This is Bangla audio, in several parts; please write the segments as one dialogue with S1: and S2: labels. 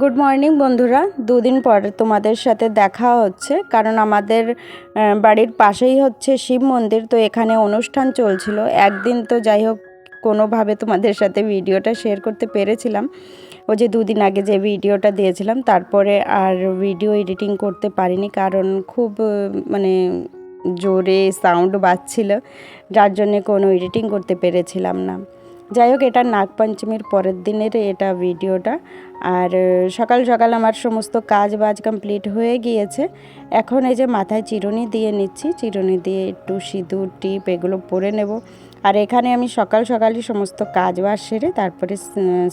S1: গুড মর্নিং বন্ধুরা। দুদিন পর তোমাদের সাথে দেখা হচ্ছে, কারণ আমাদের বাড়ির পাশেই হচ্ছে শিব মন্দির, তো এখানে অনুষ্ঠান চলছিল। একদিন তো যাই হোক, কোনোভাবে তোমাদের সাথে ভিডিওটা শেয়ার করতে পেরেছিলাম। ও যে দুদিন আগে যে ভিডিওটা দিয়েছিলাম, তারপরে আর ভিডিও এডিটিং করতে পারিনি, কারণ খুব মানে জোরে সাউন্ড বাজছিল, যার জন্যে কোনো এডিটিং করতে পেরেছিলাম না। যাই হোক এটা নাগপঞ্চমীর পরের দিনের এটা ভিডিওটা। আর সকাল সকাল আমার সমস্ত কাজ বাজ কমপ্লিট হয়ে গিয়েছে। এখন এই যে মাথায় চিরুনি দিয়ে নিচ্ছি, চিরুনি দিয়ে একটু সিঁদুর, টিপ এগুলো পরে নেব। আর এখানে আমি সকাল সকালই সমস্ত কাজ বাজ সেরে তারপরে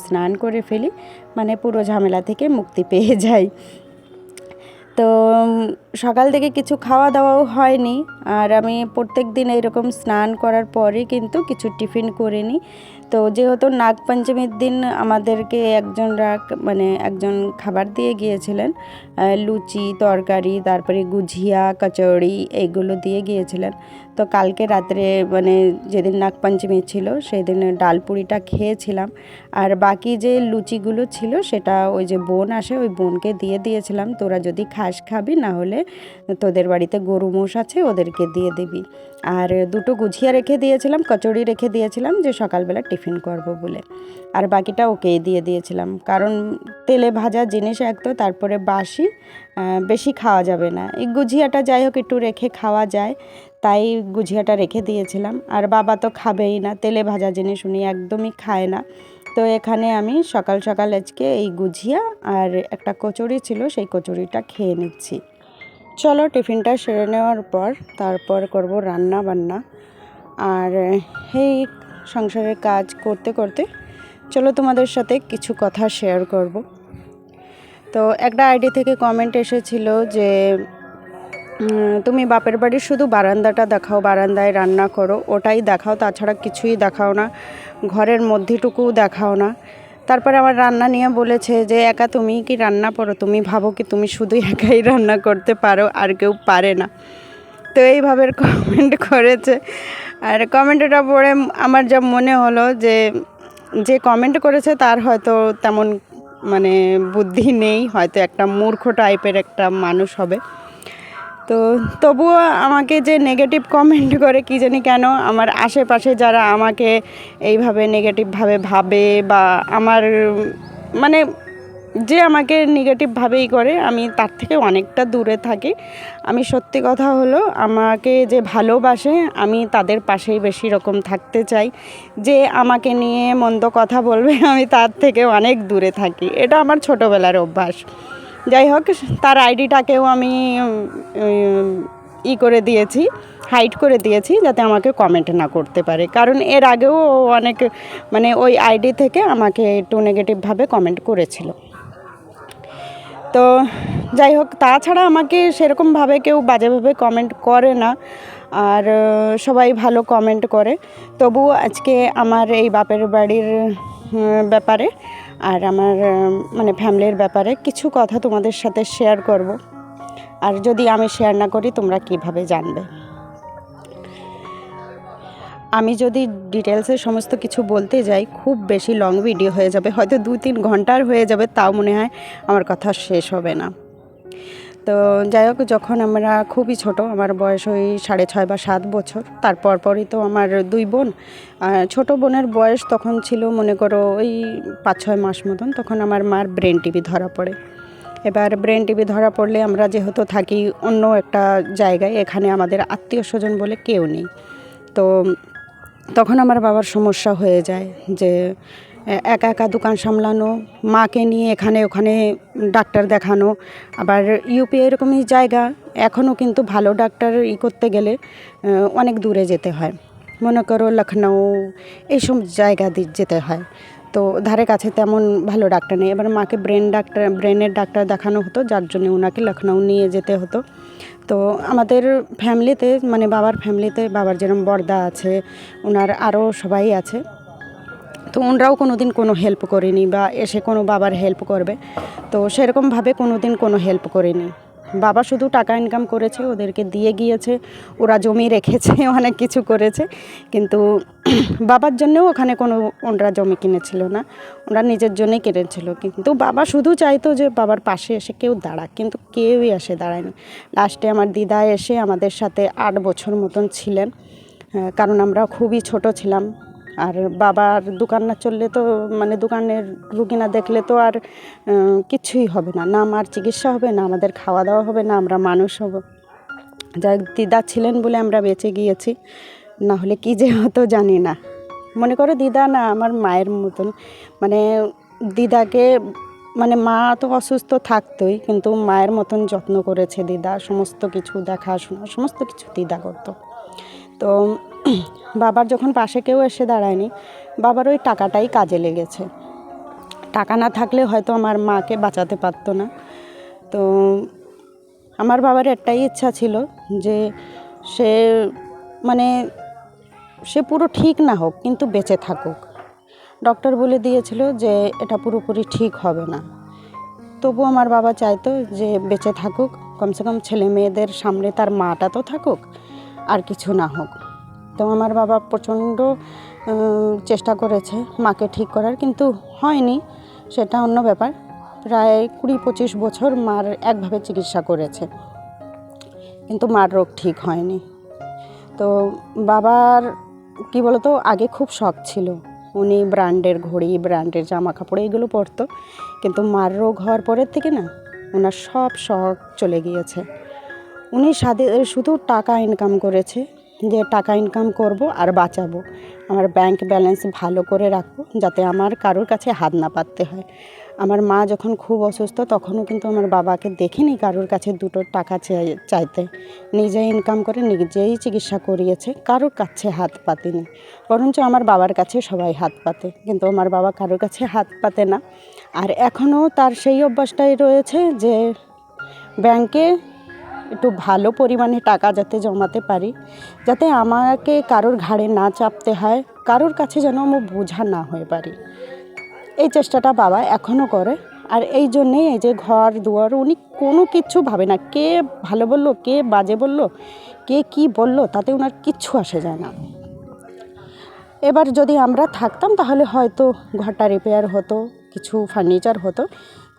S1: স্নান করে ফেলি মানে পুরো ঝামেলা থেকে মুক্তি পেয়ে যাই। তো সকাল থেকে কিছু খাওয়া দাওয়াও হয়নি। আর আমি প্রত্যেক দিন এরকম স্নান করার পরে কিন্তু কিছু টিফিন করে নিই। তো যেহেতু নাগপঞ্চমীর দিন আমাদেরকে একজন রাখ মানে একজন খাবার দিয়ে গিয়েছিলেন লুচি, তরকারি, তারপরে গুঝিয়া কচৌড়ি এইগুলো দিয়ে গিয়েছিলেন। তো কালকে রাত্রে মানে যেদিন নাগপঞ্চমী ছিল, সেদিন ডাল পুরিটা খেয়েছিলাম। আর বাকি যে লুচিগুলো ছিল, সেটা ওই যে বোন আসে, ওই বোনকে দিয়ে দিয়েছিলাম। তোরা যদি খাস খাবি, না হলে তোদের বাড়িতে গরু মোষ আছে, ওদেরকে দিয়ে দিবি। আর দুটো গুছিয়া রেখে দিয়েছিলাম কচুরি রেখে দিয়েছিলাম, যে সকালবেলা টিফিন করব বলে। আর বাকিটা ওকেই দিয়ে দিয়েছিলাম। কারণ তেলে ভাজা জিনিস এক তো, তারপরে বাসি বেশি খাওয়া যাবে না। এই গুজিয়াটা যাই হোক একটু রেখে খাওয়া যায়, তাই গুজিয়াটা রেখে দিয়েছিলাম। আর বাবা তো খাবেই না, তেলে ভাজা জিনিস উনি একদমই খায় না। তো এখানে আমি সকাল সকাল আজকে এই গুজিয়া আর একটা কচুরি ছিল, সেই কচুরিটা খেয়ে নিচ্ছি। চলো টিফিনটা সেরে নেওয়ার পর তারপর করব রান্না বান্না আর এই সংসারের কাজ করতে করতে চলো তোমাদের সাথে কিছু কথা শেয়ার করব। তো একটা আইডি থেকে কমেন্ট এসেছিল যে তুমি বাপের বাড়ির শুধু বারান্দাটা দেখাও, বারান্দায় রান্না করো, ওটাই দেখাও, তাছাড়া কিছুই দেখাও না, ঘরের মধ্যেটুকুও দেখাও না। তারপরে আমার রান্না নিয়ে বলেছে যে, একা তুমি কি রান্না করো? তুমি ভাবো কি তুমি শুধু একাই রান্না করতে পারো, আর কেউ পারে না। তো এইভাবে কমেন্ট করেছে। আর কমেন্টটা পড়ে আমার যা মনে হলো যে যে কমেন্ট করেছে তার হয়তো তেমন মানে বুদ্ধি নেই, হয়তো একটা মূর্খ টাইপের একটা মানুষ হবে। তো তবুও আমাকে যে নেগেটিভ কমেন্ট করে কি জানি কেন, আমার আশেপাশে যারা আমাকে এইভাবে নেগেটিভভাবে ভাবে বা আমার মানে যে আমাকে নেগেটিভভাবেই করে, আমি তার থেকে অনেকটা দূরে থাকি। আমি সত্যি কথা হলো, আমাকে যে ভালোবাসে, আমি তাদের পাশেই বেশি রকম থাকতে চাই। যে আমাকে নিয়ে মন্দ কথা বলবে, আমি তার থেকে অনেক দূরে থাকি। এটা আমার ছোটোবেলার অভ্যাস। যাই হোক, তার আইডিটাকেও আমি ই করে দিয়েছি হাইড করে দিয়েছি, যাতে আমাকে কমেন্ট না করতে পারে। কারণ এর আগেও অনেক মানে ওই আইডি থেকে আমাকে একটু নেগেটিভভাবে কমেন্ট করেছিল। তো যাই হোক, তাছাড়া আমাকে সেরকমভাবে কেউ বাজেভাবে কমেন্ট করে না। আর সবাই ভালো কমেন্ট করে। তবু আজকে আমার এই বাপের বাড়ির ব্যাপারে আর আমার মানে ফ্যামিলির ব্যাপারে কিছু কথা তোমাদের সাথে শেয়ার করব। আর যদি আমি শেয়ার না করি, তোমরা কীভাবে জানবে? আমি যদি ডিটেলসে সমস্ত কিছু বলতে যাই, খুব বেশি লং ভিডিও হয়ে যাবে। হয়তো দু তিন ঘণ্টার হয়ে যাবে, তাও মনে হয় আমার কথা শেষ হবে না। তো যাই হোক, যখন আমরা খুবই ছোট, আমার বয়স ওই সাড়ে ছয় বা সাত বছর তারপর পরই তো আমার দুই বোন। ছোট বোনের বয়স তখন ছিল, মনে করো ওই পাঁচ ছয় মাস মতন, তখন আমার মার ব্রেন টিভি ধরা পড়ে। এবার ব্রেন টিভি ধরা পড়লে আমরা যেহেতু থাকি অন্য একটা জায়গায়, এখানে আমাদের আত্মীয় স্বজন বলে কেউ নেই। তো তখন আমার বাবার সমস্যা হয়ে যায় যে একা একা দোকান সামলানো, মাকে নিয়ে এখানে ওখানে ডাক্তার দেখানো, আবার ইউপি এরকমই জায়গা, এখনও কিন্তু ভালো ডাক্তার ই করতে গেলে অনেক দূরে যেতে হয়। মনে করো লখনৌ এইসব জায়গা দিয়ে যেতে হয়। তো ধারে কাছে তেমন ভালো ডাক্তার নেই। এবার মাকে ব্রেন ডাক্তার ব্রেনের ডাক্তার দেখানো হতো, যার জন্য ওনাকে লখনৌ নিয়ে যেতে হতো। তো আমাদের ফ্যামিলিতে মানে বাবার ফ্যামিলিতে বাবার যেরকম বর্দা আছে ওনার আরও সবাই আছে। তো ওনরাও কোনো দিন কোনো হেল্প করেনি বা এসে কোনো বাবার হেল্প করবে। তো সেরকমভাবে কোনো দিন কোনো হেল্প করেনি। বাবা শুধু টাকা ইনকাম করেছে, ওদেরকে দিয়ে গিয়েছে, ওরা জমি রেখেছে, অনেক কিছু করেছে। কিন্তু বাবার জন্যও ওখানে কোনো ওনারা জমি কিনেছিল না ওরা নিজের জন্যই কিনেছিল। কিন্তু বাবা শুধু চাইতো যে বাবার পাশে এসে কেউ দাঁড়াক, কিন্তু কেউই এসে দাঁড়ায়নি। লাস্টে আমার দিদা এসে আমাদের সাথে আট বছর মতন ছিলেন কারণ আমরা খুবই ছোট ছিলাম। আর বাবার দোকান না চললে তো মানে দোকানের রুগী না দেখলে তো আর কিছুই হবে না। না আমার চিকিৎসা হবে, না আমাদের খাওয়া দাওয়া হবে, না আমরা মানুষ হব। যাই দিদা ছিলেন বলে আমরা বেঁচে গিয়েছি। না হলে কী যে হতো জানি না। মনে করো দিদা না আমার মায়ের মতন। মানে দিদাকে মানে মা তো অসুস্থ থাকতোই, কিন্তু মায়ের মতন যত্ন করেছে দিদা। সমস্ত কিছু দেখাশোনা, সমস্ত কিছু দিদা করতো। তো বাবার যখন পাশে কেউ এসে দাঁড়ায়নি, বাবার ওই টাকাটাই কাজে লেগেছে। টাকা না থাকলে হয়তো আমার মাকে বাঁচাতে পারতো না। তো আমার বাবার একটাই ইচ্ছা ছিল যে সে মানে সে পুরো ঠিক না হোক, কিন্তু বেঁচে থাকুক। ডক্টর বলে দিয়েছিল যে এটা পুরোপুরি ঠিক হবে না। তবু আমার বাবা চাইতো যে বেঁচে থাকুক, কমসে কম ছেলে মেয়েদের সামনে তার মাটা তো থাকুক, আর কিছু না হোক। তো আমার বাবা প্রচণ্ড চেষ্টা করেছে মাকে ঠিক করার, কিন্তু হয়নি। সেটা অন্য ব্যাপার। প্রায় কুড়ি পঁচিশ বছর মার একভাবে চিকিৎসা করেছে। কিন্তু মার রোগ ঠিক হয়নি। তো বাবার, কি বলতো, আগে খুব শখ ছিল। উনি ব্র্যান্ডের ঘড়ি, ব্র্যান্ডের জামা কাপড় এইগুলো পরতো। কিন্তু মার রোগ হওয়ার পরের থেকে না, ওনার সব শখ চলে গিয়েছে। উনি সাদে, শুধু টাকা ইনকাম করেছে। যে টাকা ইনকাম করব আর বাঁচাবো। আমার ব্যাংক ব্যালেন্স ভালো করে রাখব যাতে আমার কারোর কাছে হাত না পাততে হয়। আমার মা যখন খুব অসুস্থ তখনও কিন্তু আমার বাবাকে দেখিনি কারোর কাছে দুটো টাকা চাই- চাইতে। নিজে ইনকাম করে নিজেই চিকিৎসা করিয়েছে, কারোর কাছে হাত পাতেনি। বরঞ্চ আমার বাবার কাছে সবাই হাত পাতে। কিন্তু আমার বাবা কারোর কাছে হাত পাতে না। আর এখনও তার সেই অভ্যাসটাই রয়েছে যে ব্যাংকে একটু ভালো পরিমাণে টাকা যাতে জমাতে পারি, যাতে আমাকে কারোর ঘাড়ে না চাপতে হয়, কারোর কাছে যেন আমি বোঝা না হয়ে পারি। এই চেষ্টাটা বাবা এখনও করে। আর এই জন্যেই এই যে ঘর, দুয়ার, উনি কোনো কিচ্ছু ভাবে না। কে ভালো বলল, কে বাজে বলল, কে কি বলল, তাতে ওনার কিচ্ছু আসে যায় না। এবার যদি আমরা থাকতাম, তাহলে হয়তো ঘরটা রিপেয়ার হতো, কিছু ফার্নিচার হতো।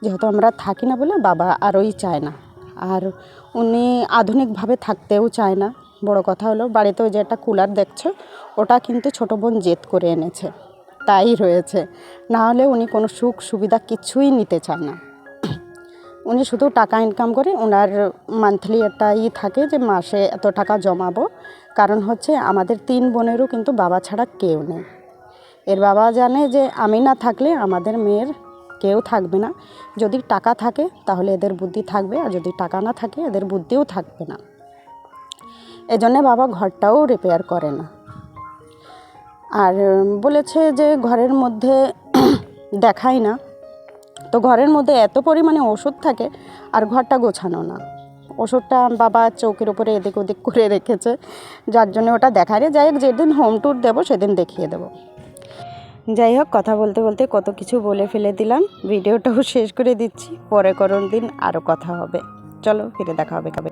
S1: যেহেতু আমরা থাকি না বলে বাবা আরোই চায় না। আর উনি আধুনিকভাবে থাকতেও চায় না। বড় কথা হলো, বাড়িতে ওই যে একটা কুলার দেখছ, ওটা কিন্তু ছোটো বোন জেদ করে এনেছে। তাই রয়েছে। না হলে উনি কোনো সুখ সুবিধা কিছুই নিতে চায় না। উনি শুধু টাকা ইনকাম করে ওনার মান্থলি একটা ই থাকে যে মাসে এত টাকা জমাবো। কারণ হচ্ছে আমাদের তিন বোনেরও কিন্তু বাবা ছাড়া কেউ নেই। এর বাবা জানে যে আমি না থাকলে আমাদের মেয়ের কেউ থাকবে না। যদি টাকা থাকে, তাহলে এদের বুদ্ধি থাকবে, আর যদি টাকা না থাকে, এদের বুদ্ধিও থাকবে না। এজন্যে বাবা ঘরটাও রিপেয়ার করে না আর বলেছে যে ঘরের মধ্যে দেখাই না। তো ঘরের মধ্যে এত পরিমাণে ওষুধ থাকে, আর ঘরটা গোছানো না। ওষুধটা বাবা চৌকির উপরে এদিক ওদিক করে রেখেছে। যার জন্য ওটা দেখায় না। যাই যেদিন হোম ট্যুর দেবো, সেদিন দেখিয়ে দেবো। যাই হোক, কথা বলতে বলতে কত কিছু বলে ফেলে দিলাম। ভিডিওটাও শেষ করে দিচ্ছি। পরে কোনো দিন আরও কথা হবে। চলো, ফিরে দেখা হবে কবে?